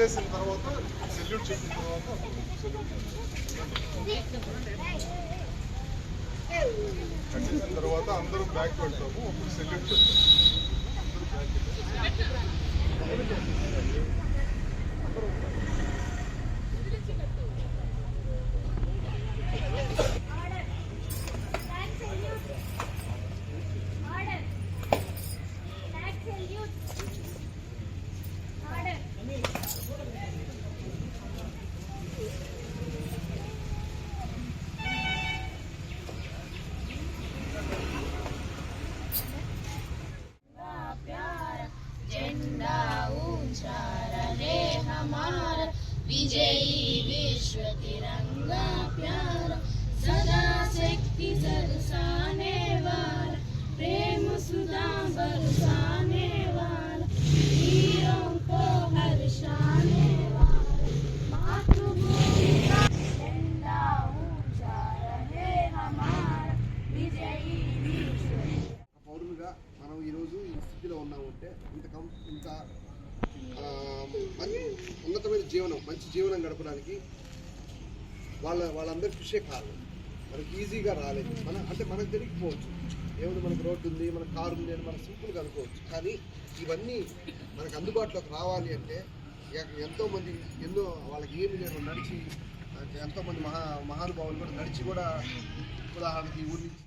కొట్టేసిన తర్వాత సెల్యూట్ చేసిన తర్వాత కట్టేసిన తర్వాత అందరూ బ్యాక్ పెడతాము అప్పుడు సెల్యూట్ చేస్తాము. అందరూ బ్యాక్ ఇంత మంచి ఉన్నతమైన జీవనం మంచి జీవనం గడపడానికి వాళ్ళ వాళ్ళందరి కృషే కారణం. మనకి ఈజీగా రాలేదు. మన అంటే మనకు తెలియకపోవచ్చు. ఏముంది మనకు రోడ్డు ఉంది మన కారు ఉంది అని మనం సింపుల్గా అనుకోవచ్చు. కానీ ఇవన్నీ మనకు అందుబాటులోకి రావాలి అంటే ఎంతోమంది ఎన్నో వాళ్ళకి ఏమి లేదు నడిచి ఎంతోమంది మహా మహానుభావులు కూడా నడిచి కూడా ఉదాహరణకి ఊరి నుంచి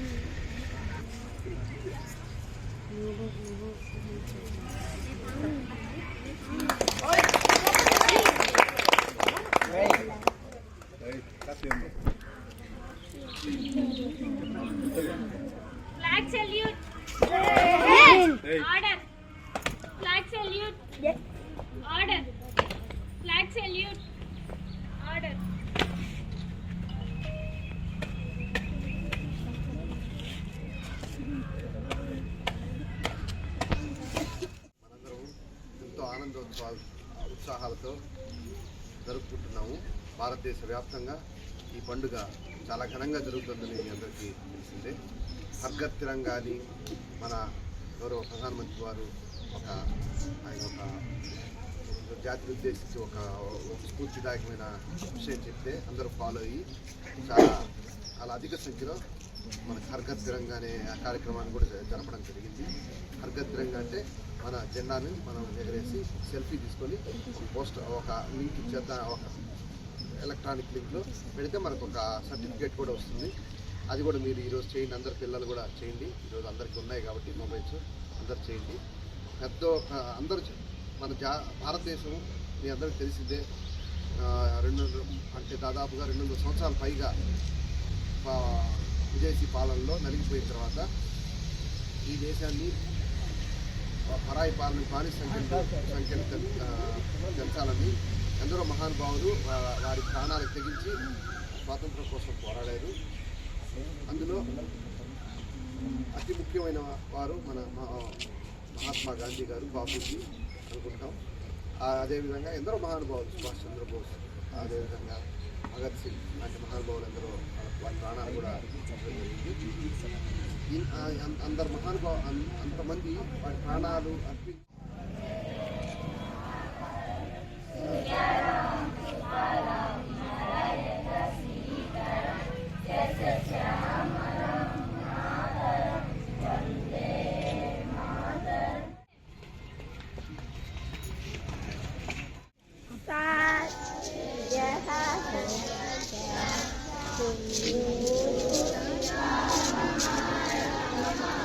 Flag salute. Order. ఉత్సాహాలతో జరుపుకుంటున్నాము. భారతదేశ వ్యాప్తంగా ఈ పండుగ చాలా ఘనంగా జరుగుతుందని మీ అందరికీ తెలిసిందే. హర్గత్ తిరంగా అని మన గౌరవ ప్రధానమంత్రి వారు ఒక ఆయన ఒక జాతిని ఉద్దేశించి ఒక ఒక స్ఫూర్తిదాయకమైన విషయం చెప్తే అందరూ ఫాలో అయ్యి చాలా చాలా అధిక సంఖ్యలో మన హర్గత్ తిరంగా అనే కార్యక్రమాన్ని కూడా జరపడం జరిగింది. హర్గత్ తిరంగా అంటే మన జెండాని మనం ఎగరేసి సెల్ఫీ తీసుకొని పోస్ట్ ఒక లింక్ చేత ఒక ఎలక్ట్రానిక్ లింక్లో పెడితే మనకు ఒక సర్టిఫికేట్ కూడా వస్తుంది. అది కూడా మీరు ఈరోజు చేయండి. అందరు పిల్లలు కూడా చేయండి. ఈరోజు అందరికీ ఉన్నాయి కాబట్టి మొబైల్స్. అందరు చేయండి. పెద్ద ఒక అందరూ మన జా భారతదేశం మీ అందరికీ తెలిసిందే. రెండు అంటే దాదాపుగా రెండు వందల సంవత్సరాల పైగా విదేశీ పాలనలో నలిగిపోయిన తర్వాత ఈ దేశాన్ని పరాయి పాలన బానిస సంఖ్యను సంఖ్యను పెం- ఆ, పెంచాలని ఎందరో మహానుభావులు వారి ప్రాణాలకు తెగించి స్వాతంత్రం కోసం పోరాడారు. అందులో అతి ముఖ్యమైన వారు మన మహా- మహాత్మా గాంధీ గారు బాపూజీ అనుకుంటాం. అదేవిధంగా ఎందరో మహానుభావులు సుభాష్ చంద్రబోస్ అదేవిధంగా భగత్ సింగ్ లాంటి మహానుభావులందరూ వారి ప్రాణాలు కూడా జరిగింది. అందరు మహానుభావ అంతమంది వారి ప్రాణాలు అర్పించి Thank you.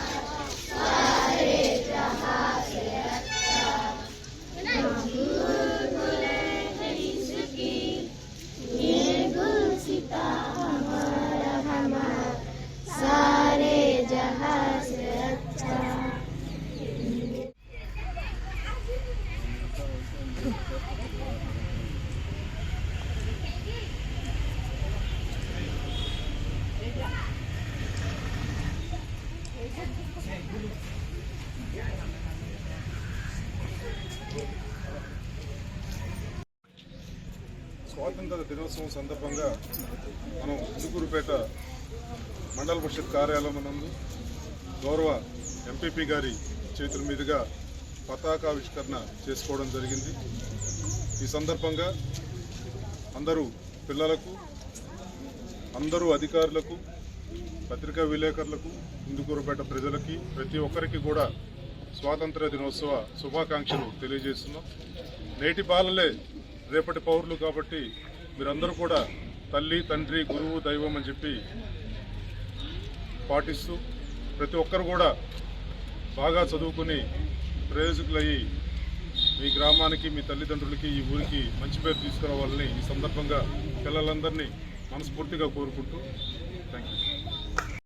స్వాతంత్ర దినోత్సవం సందర్భంగా మనం ఇందుకూరుపేట మండల పరిషత్ కార్యాలయం నందు గౌరవ ఎంపీపీ గారి చేతుల మీదుగా పతాకావిష్కరణ చేసుకోవడం జరిగింది. ఈ సందర్భంగా అందరూ పిల్లలకు అందరూ అధికారులకు పత్రికా విలేకరులకు ఇందుకూరుపేట ప్రజలకి ప్రతి ఒక్కరికి కూడా స్వాతంత్ర దినోత్సవ శుభాకాంక్షలు తెలియజేస్తున్నాం. నేటి బాలలే రేపటి పౌరులు కాబట్టి మీరందరూ కూడా తల్లి తండ్రి గురువు దైవం అని చెప్పి పాటిస్తూ ప్రతి ఒక్కరు కూడా బాగా చదువుకుని ప్రయోజకులయ్యి మీ గ్రామానికి మీ తల్లిదండ్రులకి ఈ ఊరికి మంచి పేరు తీసుకురావాలని ఈ సందర్భంగా పిల్లలందరినీ మనస్ఫూర్తిగా కోరుకుంటూ థ్యాంక్ యూ